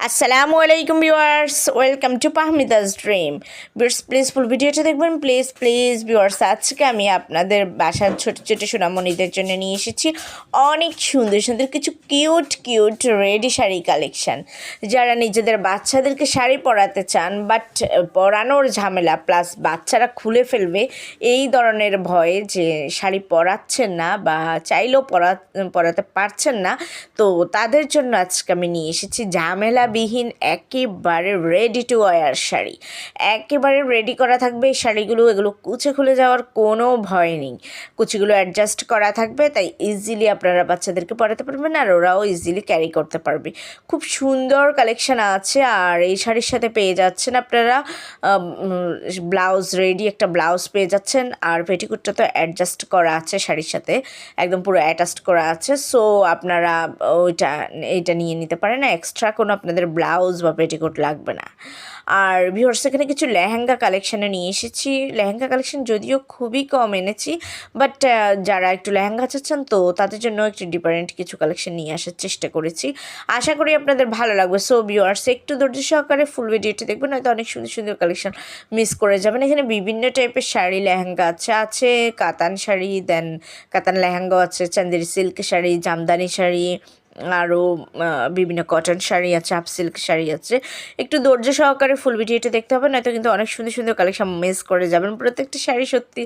আসসালামু আলাইকুম viewers welcome to পাহমিদাস ড্রিম ভিউয়ার্স প্লিজ ফুল ভিডিওটা দেখবেন। প্লিজ প্লিজ ভিউয়ার্স আজকে আমি আপনাদের বাসার ছোটো ছোটো সোনামণিদের জন্য নিয়ে এসেছি অনেক সুন্দর সুন্দর কিছু cute cute ready sari collection যারা নিজেদের বাচ্চাদেরকে শাড়ি পরাতে চান বাট পরানোর ঝামেলা প্লাস বাচ্চারা খুলে ফেলবে, এই ধরনের ভয়ে যে শাড়ি পরাচ্ছেন না বা চাইলেও পরা, পরাতে পারছেন না, তো তাদের জন্য আজকে আমি নিয়ে এসেছি ঝামেলাবিহীন একেবারে রেডি টু ওয়ার শাড়ি। একেবারে রেডি করা থাকবে এই শাড়িগুলো, এগুলো কুচে খুলে যাওয়ার কোনো ভয় নেই। কুচিগুলো অ্যাডজাস্ট করা থাকবে, তাই ইজিলি আপনারা বাচ্চাদেরকে পরাতে পারবেন আর ওরাও ইজিলি ক্যারি করতে পারবে। খুব সুন্দর কালেকশন আছে আর এই শাড়ির সাথে পেয়ে যাচ্ছেন আপনারা ব্লাউজ রেডি একটা ব্লাউজ পেয়ে যাচ্ছেন আর পেটিকুটটা তো অ্যাডজাস্ট করা আছে শাড়ির সাথে, একদম পুরো অ্যাটাচড করা আছে। সো আপনারা ওইটা, এটা নিয়ে নিতে পারেন। এক্সট্রা কোনো আপনাদের ব্লাউজ বা পেটিকোট লাগবে না। আর ভিউয়ার্স এখানে কিছু লেহেঙ্গা কালেকশানে নিয়ে এসেছি। লেহেঙ্গা কালেকশন যদিও খুবই কম এনেছি বাট যারা একটু লেহেঙ্গা চাচ্ছেন তো তাদের জন্য একটু ডিফারেন্ট কিছু কালেকশন নিয়ে আসার চেষ্টা করেছি। আশা করি আপনাদের ভালো লাগবে। সো ভিউয়ার্স একটু ধৈর্য সহকারে ফুল ভিডিওটি দেখবেন, হয়তো অনেক সুন্দর সুন্দর কালেকশন মিস করে যাবেন। এখানে বিভিন্ন টাইপের শাড়ি, লেহেঙ্গা আছে আছে কাতান শাড়ি দেন কাতান লেহেঙ্গাও আছে, চান্দের সিল্ক শাড়ি, জামদানি শাড়ি আরও বিভিন্ন কটন শাড়ি আছে আপ সিল্ক শাড়ি আছে। একটু ধৈর্য সহকারে ফুল ভিডিওটা দেখতে হবে, নয়তো কিন্তু অনেক সুন্দর সুন্দর কালেকশন মিস করে যাবেন। প্রত্যেকটা শাড়ি সত্যি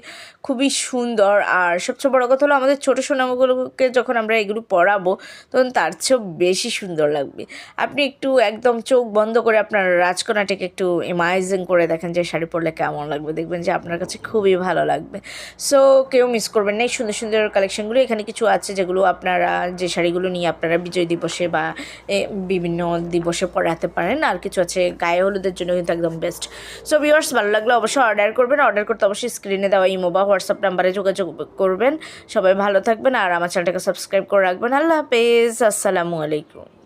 খুবই সুন্দর। আর সবচেয়ে বড় কথা হলো, আমাদের ছোটো সোনামগুলোকে যখন আমরা এগুলো পরাবো, তখন তার চেয়েও বেশি সুন্দর লাগবে। আপনি একটু একদম চোখ বন্ধ করে আপনার রাজকন্যাটাকে একটু ইমাজিং করে দেখেন যে শাড়ি পরলে কেমন লাগবে। দেখবেন যে আপনার কাছে খুবই ভালো লাগবে। সো কেউ মিস করবেন না। এই সুন্দর সুন্দর কালেকশনগুলো এখানে কিছু আছে যেগুলো আপনারা, যে শাড়িগুলো নিয়ে আপনারা বিজয় দিবসে বা বিভিন্ন দিবসে পড়াতে পারেন। আর কিছু আছে গায়ে হলুদের জন্য কিন্তু একদম বেস্ট সো ভিউয়ার্স ভালো লাগলে অবশ্যই অর্ডার করবেন। অর্ডার করতে অবশ্যই স্ক্রিনে দেওয়া ইমো বা হোয়াটসঅ্যাপ নাম্বারে যোগাযোগ করবেন। সবাই ভালো থাকবেন আর আমার চ্যানেলটাকে সাবস্ক্রাইব করে রাখবেন। আল্লাহ হাফেজ। আসসালামু আলাইকুম।